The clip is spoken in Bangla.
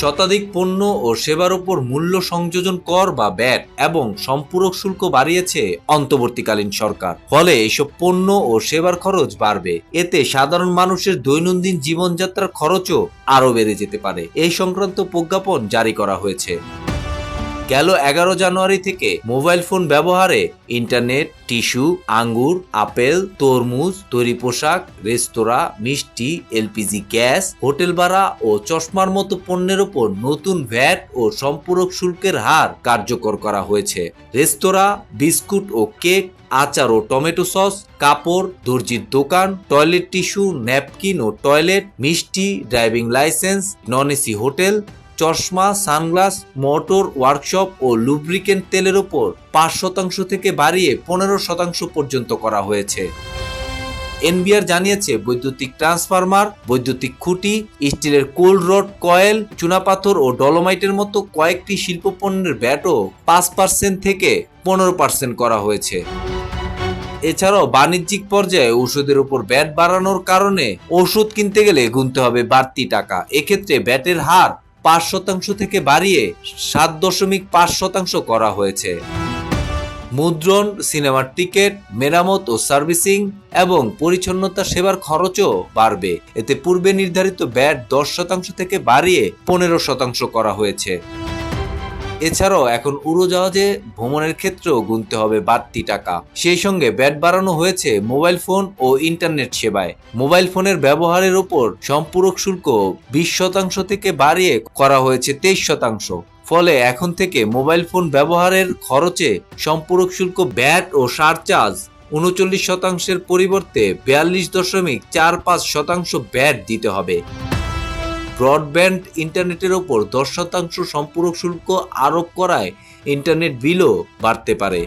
শতাধিক পণ্য ও সেবার উপর মূল্য সংযোজন কর বা ব্যাট এবং সম্পূরক শুল্ক বাড়িয়েছে অন্তর্বর্তীকালীন সরকার। ফলে এইসব পণ্য ও সেবার খরচ বাড়বে। এতে সাধারণ মানুষের দৈনন্দিন জীবনযাত্রার খরচও আরও বেড়ে যেতে পারে। এই সংক্রান্ত প্রজ্ঞাপন জারি করা হয়েছে। গেল এগারো জানুয়ারি থেকে মোবাইল ফোন ব্যবহারে ইন্টারনেট, টিস্যু, আঙ্গুর, আপেল, তরমুজ, তৈরি পোশাক, রেস্তোরাঁ, মিষ্টি, এলপিজি গ্যাস, হোটেল ভাড়া ও চশমার মতো পণ্যের ওপর নতুন ভ্যাট ও সম্পূরক শুল্কের হার কার্যকর করা হয়েছে। রেস্তোরাঁ, বিস্কুট ও কেক, আচার ও টমেটো সস, কাপড়, দর্জির দোকান, টয়লেট টিস্যু, ন্যাপকিন ও টয়লেট, মিষ্টি, driving licence, non AC hotel চশমা, সানগ্লাস, মোটর, ওয়ার্কশপ ও লুব্রিকেন্ট তেলের ওপর পাঁচ শতাংশ থেকে বাড়িয়ে পনেরো শতাংশ পর্যন্ত করা হয়েছে। এনবিআর জানিয়েছে, বৈদ্যুতিক ট্রান্সফরমার, বৈদ্যুতিক খুঁটি, স্টিলের কোল্ড রড, কয়েল, চুনাপাথর ও ডলোমাইটের মতো কয়েকটি শিল্প পণ্যের ব্যাটও পাঁচ পার্সেন্ট থেকে পনেরো পার্সেন্ট করা হয়েছে। এছাড়াও বাণিজ্যিক পর্যায়ে ওষুধের উপর ব্যাট বাড়ানোর কারণে ওষুধ কিনতে গেলে গুনতে হবে বাড়তি টাকা। এক্ষেত্রে ব্যাটের হার পাঁচ শতাংশ থেকে বাড়িয়ে সাত দশমিক পাঁচ শতাংশ করা হয়েছে। মুদ্রণ, সিনেমার টিকিট, মেরামত ও সার্ভিসিং এবং পরিচ্ছন্নতা সেবার খরচও বাড়বে। এতে পূর্বে নির্ধারিত ব্যাট দশ শতাংশ থেকে বাড়িয়ে পনেরো শতাংশ করা হয়েছে। এছাড়াও এখন উড়োজাহাজে ভ্রমণের ক্ষেত্রেও গুনতে হবে বাড়তি টাকা। সেই সঙ্গে ব্যাট বাড়ানো হয়েছে মোবাইল ফোন ও ইন্টারনেট সেবায়। মোবাইল ফোনের ব্যবহারের ওপর সম্পূরক শুল্ক বিশ শতাংশ থেকে বাড়িয়ে করা হয়েছে তেইশ শতাংশ। ফলে এখন থেকে মোবাইল ফোন ব্যবহারের খরচে সম্পূরক শুল্ক ব্যাট ও সারচার্জ উনচল্লিশ শতাংশের পরিবর্তে বিয়াল্লিশ দশমিক চার পাঁচ শতাংশ ব্যাট দিতে হবে। ব্রডব্যান্ড ইন্টারনেটের ওপর দশ শতাংশ সম্পূরক শুল্ক আরোপ করায় ইন্টারনেট বিলও বাড়তে পারে।